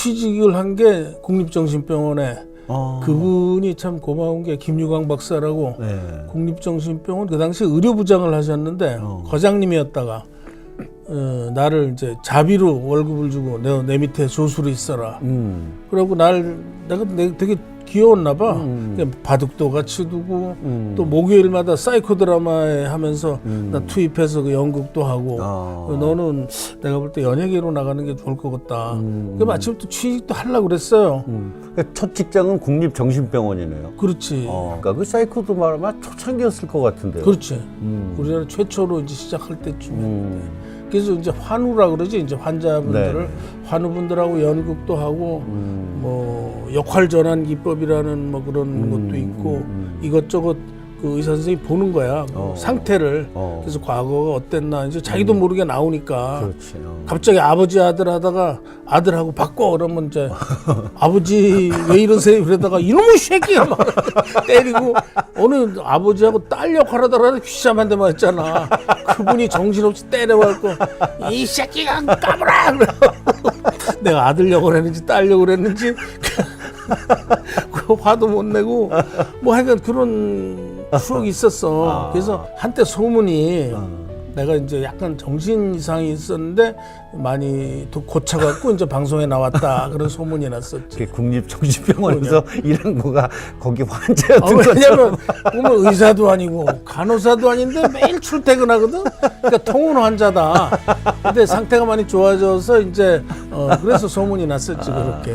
취직을 한 게 국립정신병원에 어. 그분이 참 고마운 게 김유광 박사라고 네. 국립정신병원 그 당시 의료부장을 하셨는데 어. 거장님이었다가 어, 나를 이제 자비로 월급을 주고 내, 내 밑에 조수로 있어라. 음. 그러고 날 내가 내- 되게 귀여웠나 봐. 음. 그냥 바둑도 같이 두고 음. 또 목요일마다 사이코 드라마에 하면서 음. 나 투입해서 그 연극도 하고 어. 너는 내가 볼 때 연예계로 나가는 게 좋을 것 같다. 음. 그 마침 또 취직도 하려고 그랬어요. 음. 그러니까 첫 직장은 국립정신병원이네요. 그렇지. 어. 그러니까 그 사이코도 말하면 초창기였을 것 같은데요. 그렇지. 음. 우리나라 최초로 이제 시작할 때쯤이었는데. 음. 그래서 이제 환우라 그러지 이제 환자분들을 네. 환우분들하고 연극도 하고 음. 뭐 역할 전환 기법이라는 뭐 그런 음, 것도 있고 음, 음. 이것저것 그 의사 선생님이 보는 거야 그 어. 상태를 어. 그래서 과거가 어땠나 이제 자기도 모르게 나오니까 그렇지. 어. 갑자기 아버지 아들 하다가 아들하고 바꿔 그러면 이제 아버지 왜 이러세요 그러다가 이놈의 새끼야 막 때리고 어느 아버지하고 딸 역할하다가 휘잠 한 대만 했잖아 그분이 정신없이 때려갖고 이 새끼가 그래 내가 아들 역을 했는지 딸 역을 했는지 그 화도 못 내고 뭐 하여간 그런 추억이 있었어 그래서 한때 소문이 내가 이제 약간 정신 이상이 있었는데 많이 또 고쳐갖고 이제 방송에 나왔다 그런 소문이 났었지. 국립정신병원에서 일한 거가 거기 환자였던 어, 거죠. 왜냐면 보면 의사도 아니고 간호사도 아닌데 매일 출퇴근하거든. 그러니까 통원 환자다. 근데 상태가 많이 좋아져서 이제 어, 그래서 소문이 났었지 그렇게.